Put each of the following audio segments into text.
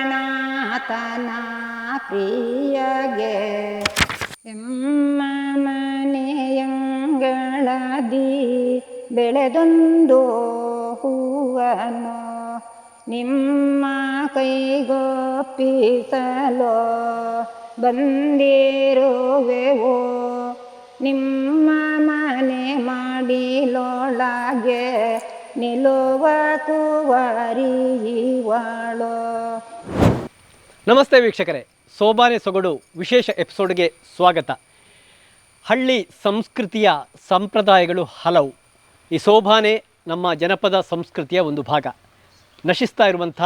ರಂಗನಾಥನ ಪ್ರಿಯಗೆ ಎಮ್ಮ ಮನೆಯಂಗಳದಿ ಬೆಳೆದೊಂದು ಹೂವನು ನಿಮ್ಮ ಕೈಗೊಪ್ಪಿಸಲು ಬಂದಿರುವೆವು? ನಿಮ್ಮ ಮನೆ ಮಾಡಿಲೊಳಗೆ ನಿಲುವ ಕುವರಿಯುವಳು ನಮಸ್ತೆ ವೀಕ್ಷಕರೇ. ಸೋಬಾನೆ ಸೊಗಡು ವಿಶೇಷ ಎಪಿಸೋಡ್ಗೆ ಸ್ವಾಗತ. ಹಳ್ಳಿ ಸಂಸ್ಕೃತಿಯ ಸಂಪ್ರದಾಯಗಳು ಹಲವು. ಈ ಸೋಬಾನೆ ನಮ್ಮ ಜನಪದ ಸಂಸ್ಕೃತಿಯ ಒಂದು ಭಾಗ. ನಶಿಸ್ತಾ ಇರುವಂಥ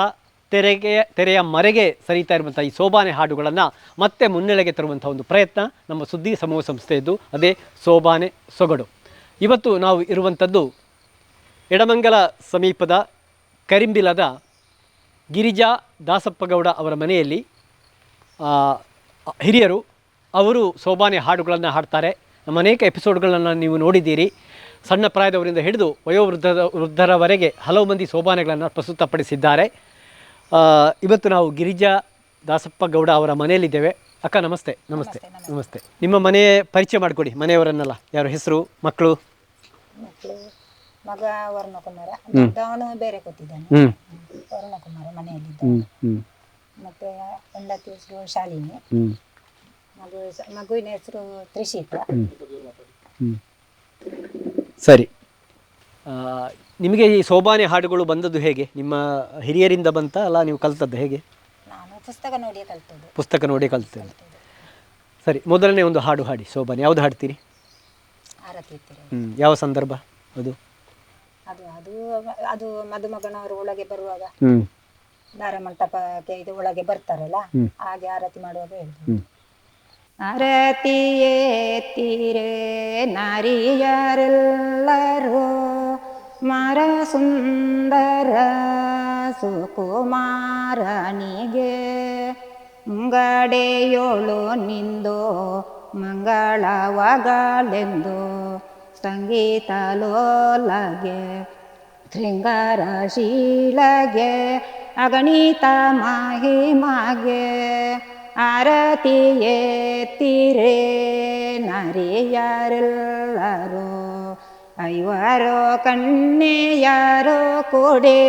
ತೆರೆಗೆ, ತೆರೆಯ ಮರೆಗೆ ಸರಿತಾ ಇರುವಂಥ ಈ ಸೋಬಾನೆ ಹಾಡುಗಳನ್ನು ಮತ್ತೆ ಮುನ್ನೆಲೆಗೆ ತರುವಂಥ ಒಂದು ಪ್ರಯತ್ನ ನಮ್ಮ ಸುದ್ದಿ ಸಮೂಹ ಸಂಸ್ಥೆಯದ್ದು. ಅದೇ ಸೋಬಾನೆ ಸೊಗಡು. ಇವತ್ತು ನಾವು ಇರುವಂಥದ್ದು ಎಡಮಂಗಲ ಸಮೀಪದ ಕರಿಂಬಿಲದ ಗಿರಿಜಾ ದಾಸಪ್ಪಗೌಡ ಅವರ ಮನೆಯಲ್ಲಿ ಹಿರಿಯರು ಅವರು ಸೋಬಾನೆ ಹಾಡುಗಳನ್ನು ಹಾಡ್ತಾರೆ. ನಮ್ಮ ಅನೇಕ ಎಪಿಸೋಡ್ಗಳನ್ನು ನೀವು ನೋಡಿದ್ದೀರಿ. ಸಣ್ಣ ಪ್ರಾಯದವರಿಂದ ಹಿಡಿದು ವಯೋವೃದ್ಧದ ವೃದ್ಧರವರೆಗೆ ಹಲವು ಮಂದಿ ಸೋಬಾನೆಗಳನ್ನು ಪ್ರಸ್ತುತಪಡಿಸಿದ್ದಾರೆ. ಇವತ್ತು ನಾವು ಗಿರಿಜಾ ದಾಸಪ್ಪಗೌಡ ಅವರ ಮನೆಯಲ್ಲಿದ್ದೇವೆ. ಅಕ್ಕ ನಮಸ್ತೆ. ನಮಸ್ತೆ. ನಮಸ್ತೆ ನಿಮ್ಮ ಮನೆ ಪರಿಚಯ ಮಾಡಿಕೊಡಿ. ಮನೆಯವರನ್ನೆಲ್ಲ. ಯಾರ? ಹೆಸರು? ಮಕ್ಕಳು? ಮಗ ಬೇರೆ ಕೂತಿದ್ದಾನೆ ಹ್ಞೂ ಮನೆಯಲ್ಲಿ ಮನೆಯಲ್ಲಿದ್ದ ಹ್ಞೂ ಮತ್ತೆ ಹೆಂಡತಿ ಹೆಸರು ಶಾಲಿನಿ. ಹ್ಞೂ ಮಗು ಮಗುವಿನ ಹೆಸರು ತ್ರಿಶೀತ ಹ್ಮ್. ಸರಿ. ಆ, ನಿಮಗೆ ಈ ಸೋಬಾನೆ ಹಾಡುಗಳು ಬಂದದ್ದು ಹೇಗೆ? ನಿಮ್ಮ ಹಿರಿಯರಿಂದ ಬಂತ ಅಲ್ಲ ನೀವು ಕಲ್ತದ್ದು ಹೇಗೆ? ನಾನು ಪುಸ್ತಕ ನೋಡಿ ಕಲ್ತದ್ದು. ಪುಸ್ತಕ ನೋಡಿ ಕಲ್ತದ್ದು. ಸರಿ ಮೊದಲನೇ ಒಂದು ಹಾಡು ಹಾಡಿ. ಸೋಬಾನೆ ಯಾವ್ದು ಹಾಡ್ತೀರಿ? ಆರತಿ ಇತ್ತಿರ ಹ್ಞೂ ಯಾವ ಸಂದರ್ಭ ಅದು? ಅದು ಅದು ಅದು ಮದುಮಗನವರು ಒಳಗೆ ಬರುವಾಗ ಹ್ಮ್. ದಾರ ಮಂಟಪಕ್ಕೆ ಇದು ಒಳಗೆ ಬರ್ತಾರಲ್ಲ ಹಾಗೆ ಆರತಿ ಮಾಡುವಾಗ ಹೇಳಿದ್ರು ಹ್ಞೂ ಆರತಿಯೇ ತೀರೆ ನಾರಿಯರೆಲ್ಲರೂ ಮರ ಸುಂದರ ಸುಕುಮಾರನಿಗೆ ಮುಂಗಡೆಯೋಳು ನಿಂದು ಮಂಗಳವಾಗಲೆಂದು ಸಂಗೀತ ಲೋಲಗೆ ಶೃಂಗಾರ ಶೀಲಗೆ ಅಗಣಿತ ಮಹಿಮಗೆ, ಆರತಿಯೇ ತೀರೆ ನರಿಯರೆಲ್ಲರೂ, ಐವರೋ ಕಣ್ಣೆಯಾರೋ ಕೊಡೆ,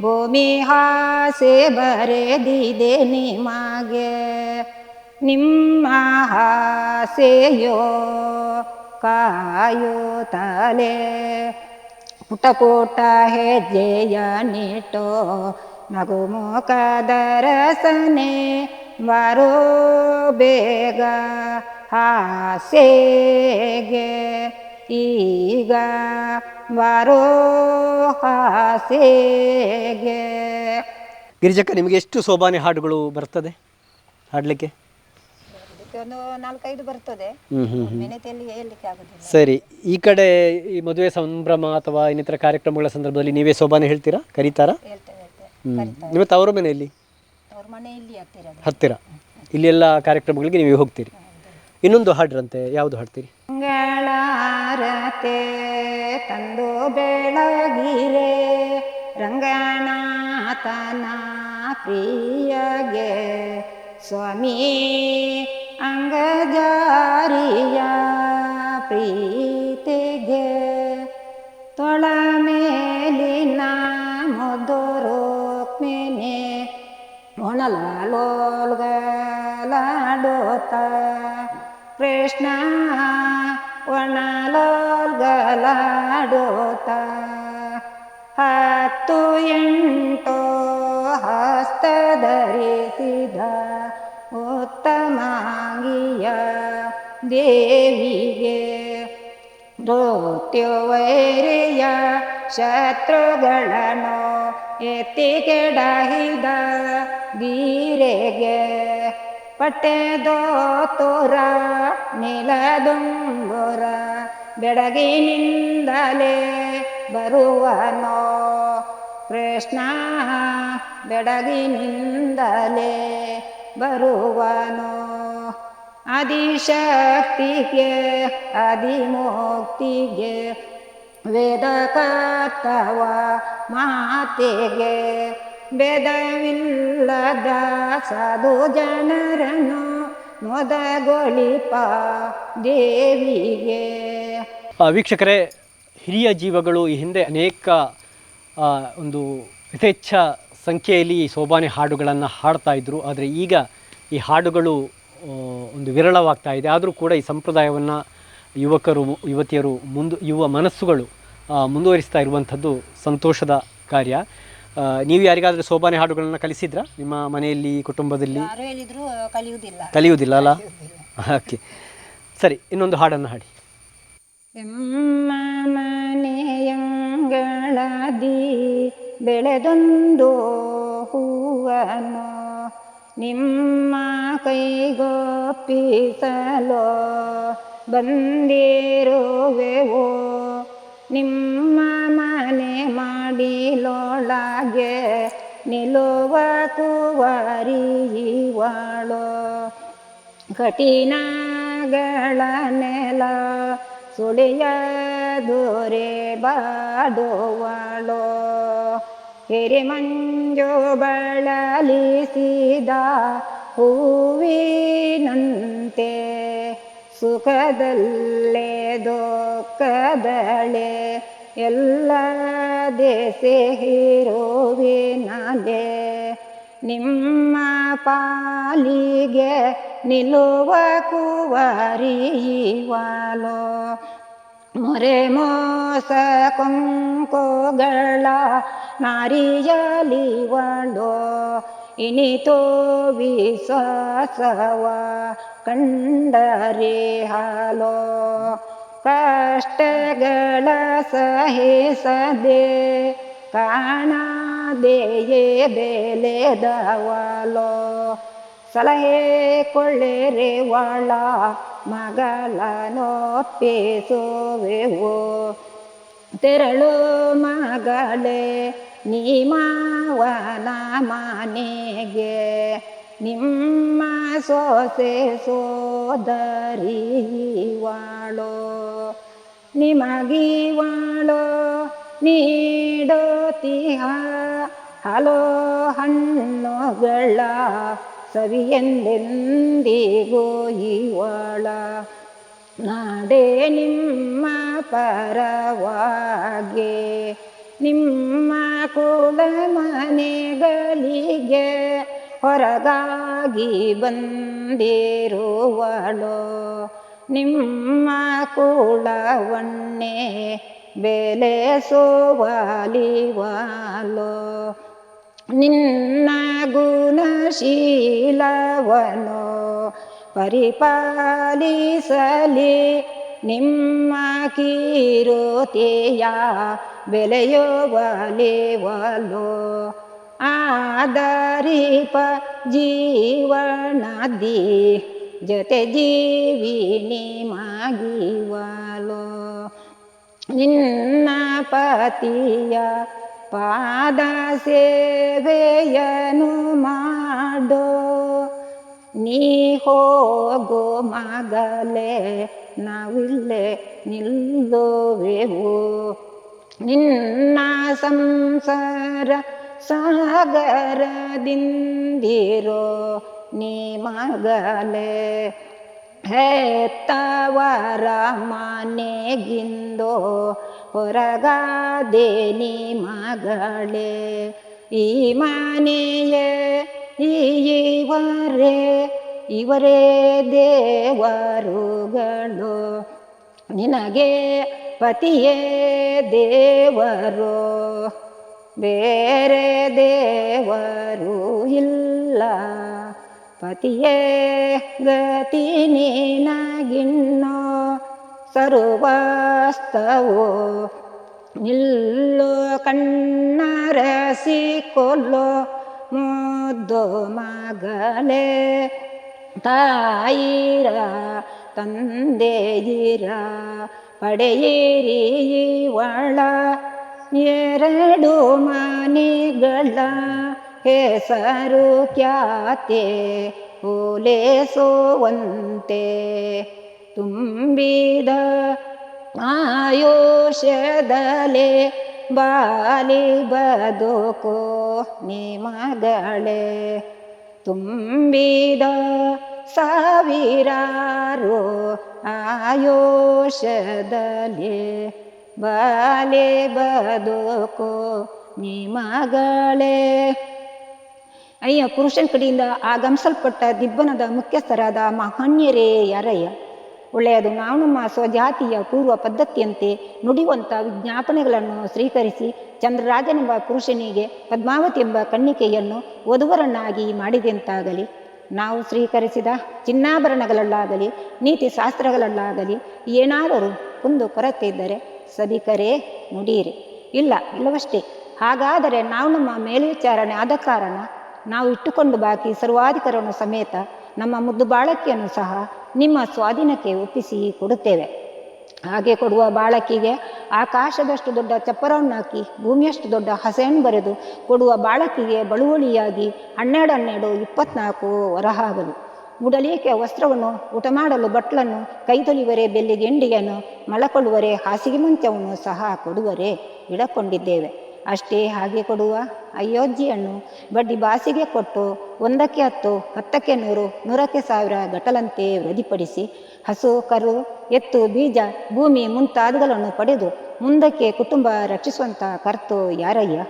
ಭೂಮಿ ಹಾಸೆ ಬರೆದಿದೆ ನಿಮಗೆ, ನಿಮ್ಮ ಹಾಸೆಯೋ ಕಾಯುತ್ತಲೇ ಪುಟ ಪುಟ ಹೆಜ್ಜೆಯ ನಿಟ್ಟೋ ಮೋಕ ದರಸನೆ. ಬರೋ ಬೇಗ ಹಾಸೆಗೆ ಈಗ ಬರೋ ಹಾಸೆಗೆ ಗಿರಿಜಕ್ಕ, ನಿಮಗೆ ಎಷ್ಟು ಸೋಬಾನೆ ಹಾಡುಗಳು ಬರ್ತದೆ ಹಾಡಲಿಕ್ಕೆ? ಒಂದು ನಾಲ್ಕೈದು ಬರ್ತದೆ. ಹ್ಞೂ ಹ್ಞೂ ಮೆನೆತೆಯಲ್ಲಿ ಹೇಳಲಿಕ್ಕೆ ಆಗುದಿಲ್ಲ. ಸರಿ ಈ ಕಡೆ ಈ ಮದುವೆ ಸಂಭ್ರಮ ಅಥವಾ ಇನ್ನಿತರ ಕಾರ್ಯಕ್ರಮಗಳ ಸಂದರ್ಭದಲ್ಲಿ ನೀವೇ ಸೋಬಾನೆ ಹೇಳ್ತೀರಾ? ಕರೀತಾರ? ಹೇಳ್ತೇವೆ ನಿಮ್ಮ ಮನೆ ಮನೆಯಲ್ಲಿ? ಅವ್ರ ಮನೆ ಇಲ್ಲಿ ಎಲ್ಲ ಹತ್ತಿರ. ಇಲ್ಲೆಲ್ಲ ಕಾರ್ಯಕ್ರಮಗಳಿಗೆ ನೀವು ಹೋಗ್ತೀರಿ. ಇನ್ನೊಂದು ಹಾಡ್ರಂತೆ ಯಾವುದು ಹಾಡ್ತೀರಿ? ಮಂಗಳಾರತೆ ತಂದು ಬೆಳಗಿರೆ. ರಂಗನಾಥನ ಪ್ರಿಯಗೆ ಸ್ವಾಮಿ ಅಂಗಜಾರಿಯ ಪ್ರೀತಿಗೆ ತೊಳ ಮೇಲಿನ ಮುದುರುಕ್ಮಿಣಿ ಒಣಲಾಲೋಲ್ಗಲಾಡೋತ ಕೃಷ್ಣ ಒಣಲೋಲ್ಗಲಾಡೋತ ಹತ್ತು ಎಂಟು ಹಸ್ತ ಧರಿಸಿದ ಉತ್ತಮಾಂಗಿಯ ದೇವಿಗೆ ವೈರಿಯ ಶತ್ರುಗಳನ್ನು ಎತ್ತಿ ಕೆಡಹಿದ ಗೀರೆಗೆ ಪಟ್ಟೆದೋತುರ ನೀಲದುಂಗುರ ಬೆಡಗಿನಿಂದಲೇ ಬರುವನೋ? ಕೃಷ್ಣ ಬೆಡಗಿನಿಂದಲೇ ಬರುವನು? ಆದಿಶಕ್ತಿಗೆ, ಆದಿಮೋಕ್ತಿಗೆ ವೇದ ಕರ್ತವ ಮಾತೆಗೆ, ಭೇದವಿಲ್ಲದ ಸಾಧು ಜನರನ್ನು ಮೊದಗೊಳಿಪ ದೇವಿಗೆ. ವೀಕ್ಷಕರೇ, ಹಿರಿಯ ಜೀವಗಳು ಈ ಹಿಂದೆ ಅನೇಕ ಒಂದು ಯಥೇಚ್ಛ ಸಂಖ್ಯೆಯಲ್ಲಿ ಸೋಬಾನೆ ಹಾಡುಗಳನ್ನು ಹಾಡ್ತಾ ಇದ್ದರು ಆದರೆ ಈಗ ಈ ಹಾಡುಗಳು ಒಂದು ವಿರಳವಾಗ್ತಾ ಇದೆ. ಆದರೂ ಕೂಡ ಈ ಸಂಪ್ರದಾಯವನ್ನು ಯುವಕರು ಯುವತಿಯರು ಮುಂದು ಯುವ ಮನಸ್ಸುಗಳು ಮುಂದುವರಿಸ್ತಾ ಇರುವಂಥದ್ದು ಸಂತೋಷದ ಕಾರ್ಯ. ನೀವು ಯಾರಿಗಾದರೂ ಸೋಬಾನೆ ಹಾಡುಗಳನ್ನು ಕಲಿಸಿದ್ರಾ? ನಿಮ್ಮ ಮನೆಯಲ್ಲಿ ಕುಟುಂಬದಲ್ಲಿ? ಕಲಿಯುವುದಿಲ್ಲ. ಕಲಿಯುವುದಿಲ್ಲ ಅಲ್ಲ? ಓಕೆ. ಸರಿ ಇನ್ನೊಂದು ಹಾಡನ್ನು ಹಾಡಿ. ಬೆಳೆದೊಂದು ಹೂವನು ನಿಮ್ಮ ಕೈಗೊಪ್ಪಿಸಲು ಬಂದಿರುವೆವು. ನಿಮ್ಮ ಮನೆ ಮಾಡಿಲೊಳಗೆ ನಿಲುವ ಕುವರಿಯುವಳು ಕಠಿಣಗಳ ನೆಲ ಸುಳಿಯ ದೊರೆ ಬಾಡುವಳು. ಹಿರಿಮಂಜು ಬಳಲಿಸಿದ ಹೂವಿನಂತೆ ಸುಖದಲ್ಲೇ ದುಃಖದಳೆ ಎಲ್ಲ ದೇಸಿರುವಿನಲೆ ನಿಮ್ಮ ಪಾಲಿಗೆ ನಿಲ್ಲುವ ಕುವರಿಯುವಲು ಮೊರೆ ಮೋಸ ಕೊಂಕೋಗಳ ನಾರಿಯಲಿವಳು ಇನಿತೋ ವಿಶ್ವಾಸವ ಕಂಡರೆ ಹಾಲೋ. ಕಷ್ಟಗಳ ಸಹಿಸದೆ ಕಾಣದೆಯೇ ಬೆಲೆದವಲೋ ಸಲಹೆ ಕೊಳ್ಳೆರೆ ಒಳ ಮಗಲನೊಪ್ಪಿಸುವೆವು ತೆರಳು ಮಗಳೇ, ನೀ ಮಾವನ ಮನೆಗೆ ನಿಮ್ಮ ಸೊಸೆ ಸೋದರಿವಾಳೋ ನಿಮಗಿವಾಳು, ನೀಡೋತಿಯ ಹಲೋ ಹಣ್ಣುಗಳ ಸವಿಯೆಂದೆಂದಿಗೂ ಇವಳ ನಾಡೇ ನಿಮ್ಮ ಪರವಾಗೆ. ನಿಮ್ಮ ಕುಲ ಮನೆಗಳಿಗೆ ಹೊರಗಾಗಿ ಬಂದಿರುವಳು. ನಿಮ್ಮ ಕುಳವನ್ನೇ ಬೆಲೆ ಸೋವಾಲಿವಾಲೋ ನಿನ್ನ ಗುಣಶೀಲವನು ಪರಿಪಾಲಿಸಲಿ ನಿಮ್ಮ ಕಿರುತೆಯ ಬೆಲೆಯುವಲಿವಲು ಆದರಿಪ ಜೀವನದಿ ಜೊತೆ ಜೀವಿನಿ ಮಾಗಿವಲು. ನಿನ್ನ ಪತಿಯ ಪಾದ ಸೇವೆಯನು ಮಾಡೋ. ನೀ ಹೋಗೋ ಮಗಲೇ ನಾವಿಲ್ಲೇ ನಿಲ್ಲುವೆವು. ನಿನ್ನ ಸಂಸಾರ ಸಾಗರದಿಂದಿರೋ ನೀ ಮಗಲೇ ಹೆತ್ತವರ ಮನೆಗಿಂದೋ ಹೊರಗಾದೆ ನೀ ಮಗಳೇ, ಈ ಮನೆಯೇ ಇವರೇ ಇವರೇ ದೇವರುಗಳು. ನಿನಗೆ ಪತಿಯೇ ದೇವರು, ಬೇರೆ ದೇವರು ಇಲ್ಲ. ಪತಿಯೇ ಗತಿ ನಿನಗಿನ್ನೋ ಸರ್ವಸ್ತವು ನಿಲ್ಲು ಕಣ್ಣರಸಿಕೊಳ್ಳೋ ಮುದ್ದು ಮಗಲೇ ತಾಯಿರ ತಂದೆಯಿರ ಪಡೆಯಿರಿ ಒಳ ಎರಡು ಮನೆಗಳ ಹೆಸರು ಖ್ಯಾತೆ ಓಲೇಸುವಂತೆ ತುಂಬಿದ ಆಯುಷ್ಯದಲೆ ಬಾಲಿ ಬದುಕೋ ನಿಮಗಳೇ ತುಂಬಿದ ಸಾವಿರಾರು ಆಯುಷ್ಯದಲ್ಲಿ ಬಾಲೆ ಬದುಕೋ ನಿಮಗಳೇ ಅಯ್ಯ ಪುರುಷನ ಕಡೆಯಿಂದ ಆಗಮಿಸಲ್ಪಟ್ಟ ದಿಬ್ಬನದ ಮುಖ್ಯಸ್ಥರಾದ ಮಹಾನ್ಯರೇ ಯಾರಯ್ಯ? ಒಳ್ಳೆಯದು ನಾವು ನಮ್ಮ ಸ್ವಜಾತಿಯ ಪೂರ್ವ ಪದ್ಧತಿಯಂತೆ ನುಡಿಯುವಂಥ ವಿಜ್ಞಾಪನೆಗಳನ್ನು ಸ್ವೀಕರಿಸಿ ಚಂದ್ರರಾಜನೆಂಬ ಪುರುಷನಿಗೆ ಪದ್ಮಾವತಿ ಎಂಬ ಕಣ್ಣಿಕೆಯನ್ನು ವಧುವರನ್ನಾಗಿ ಮಾಡಿದೆಂತಾಗಲಿ. ನಾವು ಸ್ವೀಕರಿಸಿದ ಚಿನ್ನಾಭರಣಗಳಲ್ಲಾಗಲಿ, ನೀತಿ ಶಾಸ್ತ್ರಗಳಲ್ಲಾಗಲಿ ಏನಾದರೂ ಒಂದು ಕೊರತೆ ಇದ್ದರೆ ಸಭಿಕರೇ ನುಡಿಯಿರಿ. ಇಲ್ಲ, ಇಲ್ಲವಷ್ಟೇ. ಹಾಗಾದರೆ ನಾವು ನಮ್ಮ ಮೇಲ್ವಿಚಾರಣೆ ಆದ ಕಾರಣ ನಾವು ಇಟ್ಟುಕೊಂಡು ಬಾಕಿ ಸರ್ವಾಧಿಕಾರವನ್ನು ಸಮೇತ ನಮ್ಮ ಮುದ್ದು ಬಾಳಕಿಯನ್ನು ಸಹ ನಿಮ್ಮ ಸ್ವಾಧೀನಕ್ಕೆ ಒಪ್ಪಿಸಿ ಕೊಡುತ್ತೇವೆ. ಹಾಗೆ ಕೊಡುವ ಬಾಳಕಿಗೆ ಆಕಾಶದಷ್ಟು ದೊಡ್ಡ ಚಪ್ಪರವನ್ನು ಹಾಕಿ ಭೂಮಿಯಷ್ಟು ದೊಡ್ಡ ಹಸೆಯನ್ನು ಬರೆದು ಕೊಡುವ ಬಾಳಕಿಗೆ ಬಳುವಳಿಯಾಗಿ ಹನ್ನೆರಡು ಹನ್ನೆರಡು ಇಪ್ಪತ್ನಾಲ್ಕು ವರಹಾಗಲು. ಉಡಲಿಕ್ಕೆ ವಸ್ತ್ರವನ್ನು, ಊಟ ಮಾಡಲು ಬಟ್ಲನ್ನು ಕೈ ತೊಳಿವರೆ ಬೆಲ್ಲಿಗೆ ಎಂಡಿಗೆಯನ್ನು ಮಲಕೊಳ್ಳುವರೆ ಹಾಸಿಗೆ ಮುಂಚವನ್ನು ಸಹ ಕೊಡುವರೆ ಇಡಕೊಂಡಿದ್ದೇವೆ. ಅಷ್ಟೇ ಹಾಗೆ ಕೊಡುವ. ಅಯೋಧ್ಯೆಯನ್ನು ಬಡ್ಡಿ ಬಾಸಿಗೆ ಕೊಟ್ಟು ಒಂದಕ್ಕೆ ಹತ್ತು, ಹತ್ತಕ್ಕೆ ನೂರು, ನೂರಕ್ಕೆ ಸಾವಿರ ಗಟಲಂತೆ ವೃದ್ಧಿಪಡಿಸಿ ಹಸು, ಕರು, ಎತ್ತು, ಬೀಜ, ಭೂಮಿ ಮುಂತಾದಗಳನ್ನು ಪಡೆದು ಮುಂದಕ್ಕೆ ಕುಟುಂಬ ರಕ್ಷಿಸುವಂಥ ಕರ್ತು ಯಾರಯ್ಯ?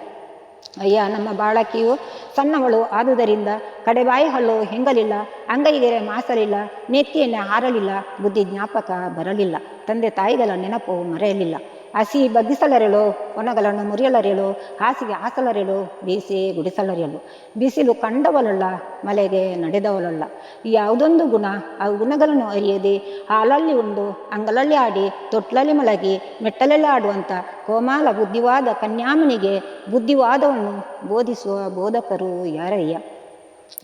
ಅಯ್ಯ, ನಮ್ಮ ಬಾಳಕಿಯು ಸಣ್ಣವಳು ಆದುದರಿಂದ ಕಡೆಬಾಯಿ ಹಲ್ಲು ಹೆಂಗಲಿಲ್ಲ, ಅಂಗೈಗೆರೆ ಮಾಸಲಿಲ್ಲ ನೆತ್ತಿಯನ್ನೇ ಹಾರಲಿಲ್ಲ, ಬುದ್ಧಿ ಜ್ಞಾಪಕ ಬರಲಿಲ್ಲ, ತಂದೆ ತಾಯಿಗಳ ನೆನಪು ಮರೆಯಲಿಲ್ಲ. ಹಸಿ ಬಗ್ಗಿಸಲರೆಳು, ಒಣಗಲನ್ನು ಮುರಿಯಲರೆಳು, ಹಾಸಿಗೆ ಹಾಸಲರೆಳು, ಬೀಸಿ ಗುಡಿಸಲರೆಳು. ಬಿಸಿಲು ಕಂಡವಲಲ್ಲ ಮಲೆಗೆ ನಡೆದವಲಲ್ಲ. ಯಾವುದೊಂದು ಗುಣ, ಆ ಗುಣಗಳನ್ನು ಅರಿಯದೆ, ಹಾಲಲ್ಲಿ ಉಂಡು ಅಂಗಲಲ್ಲಿ ಆಡಿ, ತೊಟ್ಲಲ್ಲಿ ಮಲಗಿ, ಮೆಟ್ಟಲಲ್ಲಿ ಆಡುವಂಥ ಕೋಮಾಲ ಬುದ್ಧಿವಾದ ಕನ್ಯಾಮನಿಗೆ ಬುದ್ಧಿವಾದವನ್ನು ಬೋಧಿಸುವ ಬೋಧಕರು ಯಾರಯ್ಯ?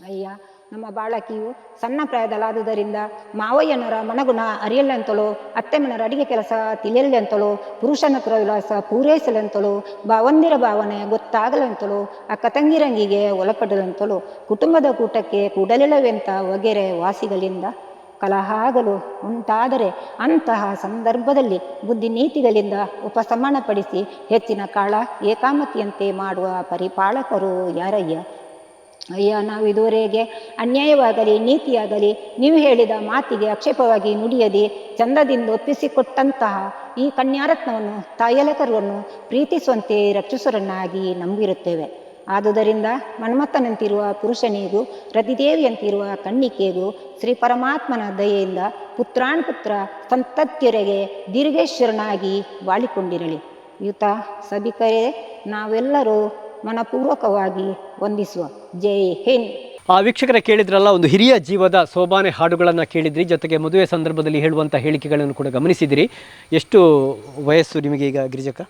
ಅಯ್ಯ ನಮ್ಮ ಬಾಳಕಿಯು ಸಣ್ಣ ಪ್ರಾಯದಲ್ಲಾದುದರಿಂದ ಮಾವಯ್ಯನರ ಮನಗುಣ ಅರಿಯಲ್ಲಂತಲೋ ಅತ್ತೆಮ್ಮನರ ಮನರ ಅಡಿಗೆ ಕೆಲಸ ತಿಳಿಯಲ್ಲಂತಲೋ ಪುರುಷನ ಪ್ರವಿಲಾಸ ಪೂರೈಸಲೆಂತಲೋ, ಭಾವಂದಿರ ಭಾವನೆ ಗೊತ್ತಾಗಲೆಂತಲೋ, ಅಕ್ಕ ತಂಗಿರಂಗಿಗೆ ಒಳಪಡಲೆಂತಲೋ, ಕುಟುಂಬದ ಕೂಟಕ್ಕೆ ಕೂಡಲಿಲ್ಲವೆಂತ ಒಗೆರೆ ವಾಸಿಗಳಿಂದ ಕಲಹಾಗಲು ಉಂಟಾದರೆ ಅಂತಹ ಸಂದರ್ಭದಲ್ಲಿ ಬುದ್ಧಿ ನೀತಿಗಳಿಂದ ಉಪಸಮಾನಪಡಿಸಿ ಹೆಚ್ಚಿನ ಕಾಳ ಏಕಾಮತಿಯಂತೆ ಮಾಡುವ ಪರಿಪಾಲಕರು ಯಾರಯ್ಯ? ಅಯ್ಯ, ನಾವು ಇದುವರೆಗೆ ಅನ್ಯಾಯವಾಗಲಿ, ನೀತಿಯಾಗಲಿ, ನೀವು ಹೇಳಿದ ಮಾತಿಗೆ ಆಕ್ಷೇಪವಾಗಿ ನುಡಿಯದೆ ಚಂದದಿಂದ ಒಪ್ಪಿಸಿಕೊಟ್ಟಂತಹ ಈ ಕನ್ಯಾರತ್ನವನ್ನು ತಾಯಲಕರವನ್ನು ಪ್ರೀತಿಸುವಂತೆ ರಕ್ಷಿಸರನ್ನಾಗಿ ನಂಬಿರುತ್ತೇವೆ. ಆದುದರಿಂದ ಮನ್ಮಥನಂತಿರುವ ಪುರುಷನಿಗೂ, ರತಿದೇವಿಯಂತಿರುವ ಕಣ್ಣಿಕೆಗೂ ಶ್ರೀ ಪರಮಾತ್ಮನ ದಯೆಯಿಂದ ಪುತ್ರಾನ್ ಪುತ್ರ ಸಂತತ್ಯರಿಗೆ ದೀರ್ಘೇಶ್ವರನಾಗಿ ಬಾಳಿಕೊಂಡಿರಲಿ ಯುತ ಸಭಿಕರೇ, ನಾವೆಲ್ಲರೂ ಮನಪೂರ್ವಕವಾಗಿ ವಂದಿಸುವ. ಜೈ ಹಿಂದ್. ಆ ವೀಕ್ಷಕರ ಕೇಳಿದ್ರಲ್ಲ ಒಂದು ಹಿರಿಯ ಜೀವದ ಸೋಬಾನೆ ಹಾಡುಗಳನ್ನು ಕೇಳಿದ್ರಿ. ಜೊತೆಗೆ ಮದುವೆ ಸಂದರ್ಭದಲ್ಲಿ ಹೇಳುವಂಥ ಹೇಳಿಕೆಗಳನ್ನು ಕೂಡ ಗಮನಿಸಿದಿರಿ. ಎಷ್ಟು ವಯಸ್ಸು ನಿಮಗೆ ಈಗ ಗಿರಿಜಕ್ಕ?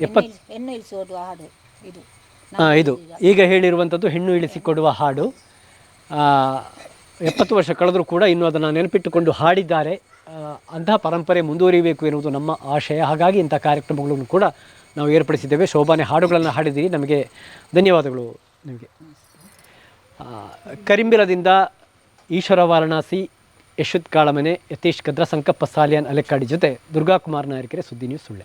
ಎಪ್ಪತ್ತು ಹೆಣ್ಣು ಹಾಡು ಇದು. ಇದು. ಈಗ. ಹೇಳಿರುವಂಥದ್ದು ಹೆಣ್ಣು ಇಳಿಸಿಕೊಡುವ ಹಾಡು. ಆ, ಎಪ್ಪತ್ತು ವರ್ಷ ಕಳೆದರೂ ಕೂಡ ಇನ್ನೂ ಅದನ್ನು ನೆನಪಿಟ್ಟುಕೊಂಡು ಹಾಡಿದ್ದಾರೆ. ಅಂತಹ ಪರಂಪರೆ ಮುಂದುವರಿಬೇಕು ಎನ್ನುವುದು ನಮ್ಮ ಆಶಯ. ಹಾಗಾಗಿ ಇಂಥ ಕಾರ್ಯಕ್ರಮಗಳನ್ನು ಕೂಡ ನಾವು ಏರ್ಪಡಿಸಿದ್ದೇವೆ. ಶೋಭಾನೆ ಹಾಡುಗಳನ್ನು ಹಾಡಿದ್ದೀರಿ. ನಮಗೆ ಧನ್ಯವಾದಗಳು ನಿಮಗೆ. ಆ, ಕರಿಂಬಿರದಿಂದ ಈಶ್ವರ ವಾರಣಾಸಿ ಯಶುತ್ ಕಾಳಮನೆ ಯತೀಶ್ ಕದ್ರ ಸಂಕಪ್ಪ ಸಾಲಿಯಾನ್ ಅಲೆಕ್ಕಾಡಿ ಜೊತೆ ದುರ್ಗಾಕುಮಾರ್ ನಾಯಕರೆ ಸುದ್ದಿ ನ್ಯೂಸ್ ಸುಳ್ಳೆ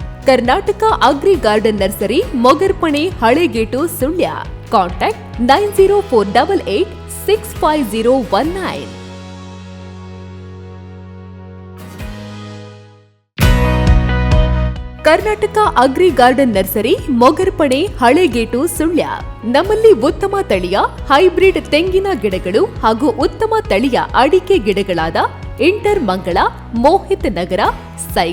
Karnataka agri garden nursery, Mogarpane, Halegate, Sullia. Contact nine zero four double eight six five zero one nine. Karnataka agri garden nursery, Mogarpane, Halegate, Sullia. ನಮ್ಮಲ್ಲಿ ಉತ್ತಮ ತಳಿಯ, ಹೈಬ್ರಿಡ್ ತೆಂಗಿನ ಗಿಡಗಳು ಹಾಗೂ ಉತ್ತಮ ತಳಿಯ ಅಡಿಕೆ ಗಿಡಗಳಾದ ಇಂಟರ್ ಮಂಗಳ, ಮೋಹಿತ್ ನಗರ ಸೈ